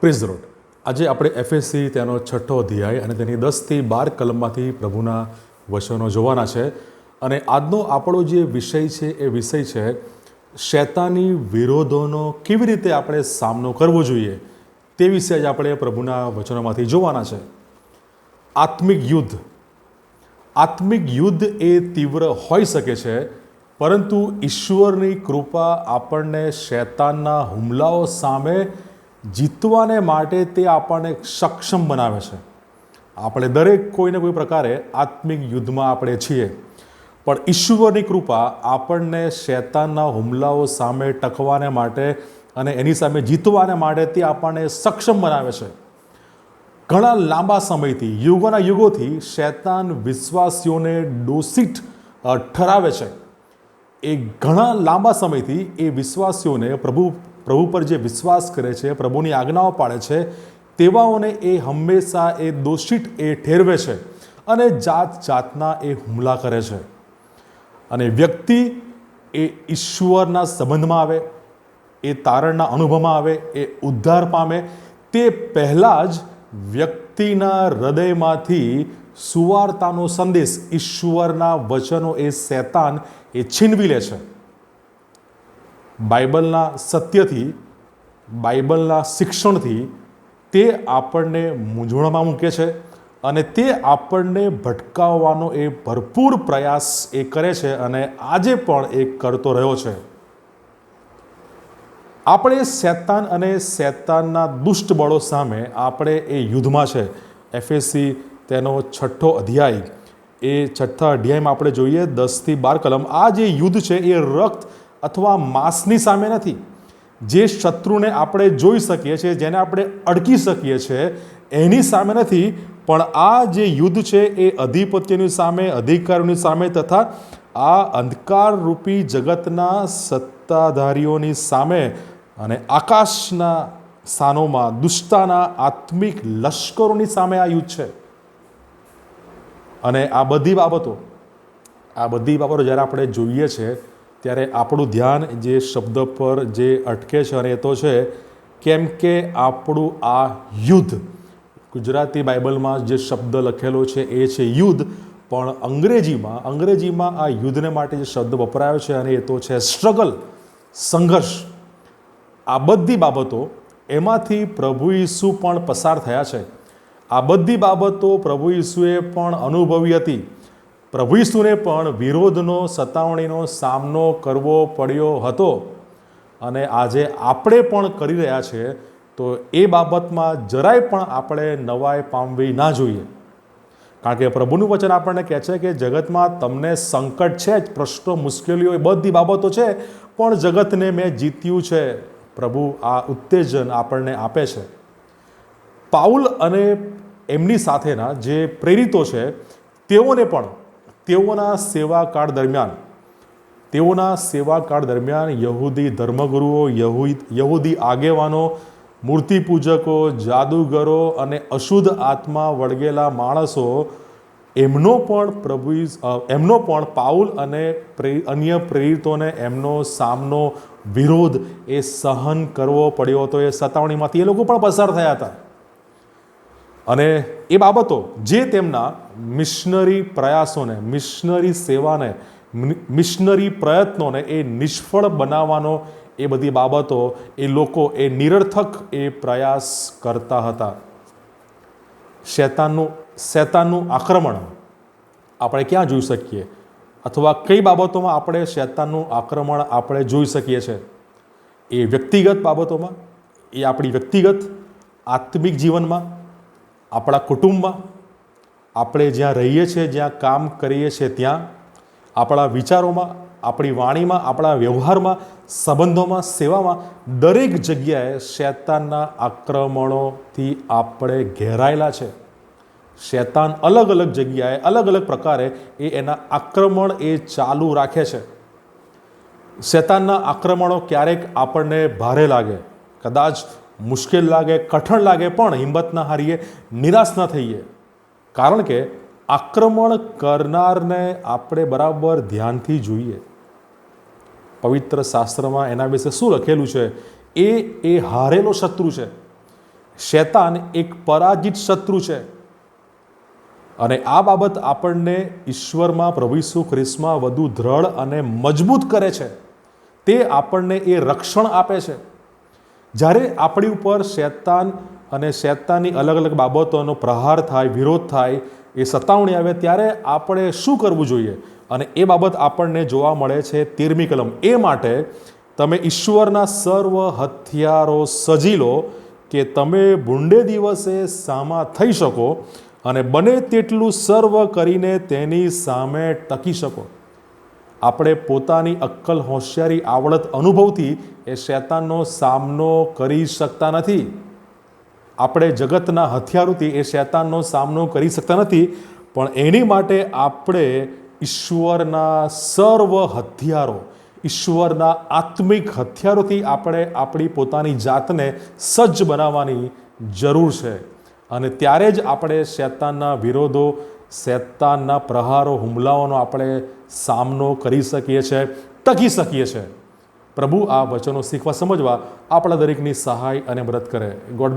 Praise road આજે આપણે FSC તેનો છઠ્ઠો અધ્યાય અને તેની દસથી બાર કલમમાંથી પ્રભુના વચનો જોવાના છે. અને આજનો આપણો જે વિષય છે, એ વિષય છે, શેતાની વિરોધોનો કેવી રીતે આપણે સામનો કરવો જોઈએ, તે વિશે જ આપણે પ્રભુના વચનોમાંથી જોવાના છે. આત્મિક યુદ્ધ. આત્મિક યુદ્ધ એ તીવ્ર હોઈ શકે છે, પરંતુ ઈશ્વરની કૃપા આપણને શેતાનના હુમલાઓ સામે જીતવાને માટે તે આપણને સક્ષમ બનાવે છે. આપણે દરેક કોઈને કોઈ પ્રકારે આત્મિક યુદ્ધમાં આપણે છીએ. પણ ઈશ્વરની કૃપા આપણને શેતાનના હુમલાઓ સામે ટકવાને માટે અને એની સામે જીતવાને માટે તે આપણને સક્ષમ બનાવે છે. ઘણા લાંબા સમયથી, યુગોના યુગોથી શેતાન વિશ્વાસીઓને દોષિત ઠરાવે છે. એ ઘણા લાંબા સમયથી એ વિશ્વાસીઓને પ્રભુ પ્રભુ પર જે વિશ્વાસ કરે છે, પ્રભુની આજ્ઞાઓ પાડે છે, તેવાઓને એ હંમેશા એ દોષિત એ ઠેરવે છે અને જાત જાતના એ હુમલા કરે છે. અને વ્યક્તિ એ ઈશ્વરના સંબંધમાં આવે, એ તારણના અનુભવમાં આવે, એ ઉદ્ધાર પામે, તે પહેલાં જ વ્યક્તિના હૃદયમાંથી સુવાર્તાનો સંદેશ ઈશ્વરના વચનો એ શેતાન એ છીનવી લે છે. બાઇબલના સત્યથી, બાઇબલના શિક્ષણથી તે આપણને મૂંઝવણમાં મૂકે છે અને તે આપણને ભટકાવવાનો એ ભરપૂર પ્રયાસ એ કરે છે અને આજે પણ એ કરતો રહ્યો છે. આપણે શૈતાન અને શૈતાનના દુષ્ટ બળો સામે આપણે એ યુદ્ધમાં છે. એફએસસી તેનો છઠ્ઠો અધ્યાય, એ છઠ્ઠા અધ્યાયમાં આપણે જોઈએ દસથી બાર કલમ. આ જે યુદ્ધ છે એ રક્ત અથવા માંસની સામે નથી. જે શત્રુને આપણે જોઈ શકીએ છીએ, જેને આપણે અડકી શકીએ છીએ, એની સામે નથી. પણ આ જે યુદ્ધ છે, એ અધિપત્યની સામે અધિકારીઓની સામે તથા આ અંધકારરૂપી જગતના સત્તાધારીઓની સામે અને આકાશના સ્થાનોમાં દુષ્ટાના આત્મિક લશ્કરોની સામે આ યુદ્ધ છે. અને આ બધી બાબતો, આ બધી બાબતો જ્યારે આપણે જોઈએ છે ત્યારે આપણું ધ્યાન જે શબ્દ પર જે અટકે છે અને એ તો છે, કેમ કે આપણું આ યુદ્ધ, ગુજરાતી બાઇબલમાં જે શબ્દ લખેલો છે એ છે યુદ્ધ, પણ અંગ્રેજીમાં અંગ્રેજીમાં આ યુદ્ધને માટે જે શબ્દ વપરાયો છે અને એ તો છે સ્ટ્રગલ, સંઘર્ષ. આ બધી બાબતો એમાંથી પ્રભુ ઈસુ પણ પસાર થયા છે. આ બધી બાબતો પ્રભુ ઈસુએ પણ અનુભવી હતી. પ્રભુ ઈસુને પણ વિરોધનો, સતાવણીનો સામનો કરવો પડ્યો હતો અને આજે આપણે પણ કરી રહ્યા છે, તો એ બાબતમાં જરાય પણ આપણે નવાઈ પામવી ના જોઈએ. કારણ કે પ્રભુનું વચન આપણને કહે છે કે જગતમાં તમને સંકટ છે જ પ્રશ્નો, મુશ્કેલીઓ એ બધી બાબતો છે, પણ જગતને મેં જીત્યું છે. પ્રભુ આ ઉત્તેજન આપણને આપે છે. પાઉલ અને એમની સાથેના જે પ્રેરિતો છે, તેઓને પણ તેઓના સેવાકાળ દરમિયાન, તેઓના સેવાકાળ દરમિયાન યહૂદી ધર્મગુરુઓ, યહૂદ આગેવાનો મૂર્તિ પૂજકો જાદુગરો અને અશુદ્ધ આત્મા વળગેલા માણસો એમનો પણ પ્રભુ એમનો પણ પાઉલ અને અન્ય પ્રેરિતોને એમનો સામનો વિરોધ એ સહન કરવો પડ્યો હતો એ સતાવણીમાંથી. એ લોકો પણ પસાર થયા હતા. અને એ બાબતો જે તેમના મિશનરી પ્રયાસોને, મિશનરી સેવાને મિશનરી પ્રયત્નોને એ નિષ્ફળ બનાવવાનો એ બધી બાબતો એ લોકો, એ નિરર્થક એ પ્રયાસ કરતા હતા. શેતાનનું શેતાનનું આક્રમણ આપણે ક્યાં જોઈ શકીએ? અથવા કઈ બાબતોમાં આપણે શેતાનનું આક્રમણ આપણે જોઈ શકીએ છીએ એ વ્યક્તિગત બાબતોમાં, એ આપણી વ્યક્તિગત, આત્મિક જીવનમાં આપણા કુટુંબમાં આપણે જ્યાં રહીએ છીએ, જ્યાં કામ કરીએ છીએ ત્યાં, આપણા વિચારોમાં, આપણી વાણીમાં, આપણા વ્યવહારમાં, સંબંધોમાં, સેવામાં દરેક જગ્યાએ શૈતાનના આક્રમણોથી આપણે ઘેરાયેલા છે. શૈતાન અલગ અલગ જગ્યાએ, અલગ અલગ પ્રકારે એ એના આક્રમણ એ ચાલુ રાખે છે. શૈતાનના આક્રમણો ક્યારેક આપણને ભારે લાગે. કદાચ મુશ્કેલ લાગે, કઠણ લાગે પણ હિંમત ના હારીએ, નિરાશ ન થઈએ. કારણ કે આક્રમણ કરનારને આપણે બરાબર ધ્યાનથી જોઈએ. પવિત્ર શાસ્ત્રમાં એના વિશે શું લખેલું છે? એ એ હારેલો શત્રુ છે. શૈતાન એક પરાજિત શત્રુ છે. અને આ બાબત આપણને ઈશ્વરમાં પ્રભુ ઈસુ વધુ દ્રઢ અને મજબૂત કરે છે. તે આપણને એ રક્ષણ આપે છે. જ્યારે આપણી ઉપર શૈતાન અને શૈતાનની અલગ અલગ બાબતોનો પ્રહાર થાય, વિરોધ થાય, એ સતાવણી આવે, ત્યારે આપણે શું કરવું જોઈએ? અને એ બાબત આપણને જોવા મળે છે તેરમી કલમ. એ માટે તમે ઈશ્વરના સર્વ હથિયારો સજી લો કે તમે ભૂંડે દિવસે સામા થઈ શકો અને બને તેટલું સર્વ કરીને તેની સામે ટકી શકો. આપણે પોતાની અક્કલ હોશિયારી આવડત અનુભવથી એ શૈતાનનો સામનો કરી શકતા નથી. આપણે જગતના હથિયારોથી એ શૈતાનનો સામનો કરી શકતા નથી, પણ એની માટે આપણે ઈશ્વરના સર્વ હથિયારો, ઈશ્વરના આત્મિક હથિયારોથી આપણે આપણી પોતાની જાતને સજ્જ બનાવવાની જરૂર છે. અને ત્યારે જ આપણે શૈતાનના વિરોધો, શૈતાનના પ્રહારો, હુમલાઓનો આપણે સામનો કરી શકીએ છીએ ટકી શકીએ છીએ પ્રભુ આ વચનો શીખવા સમજવા આપણા દરેકની સહાય અને મદદ કરે. God bless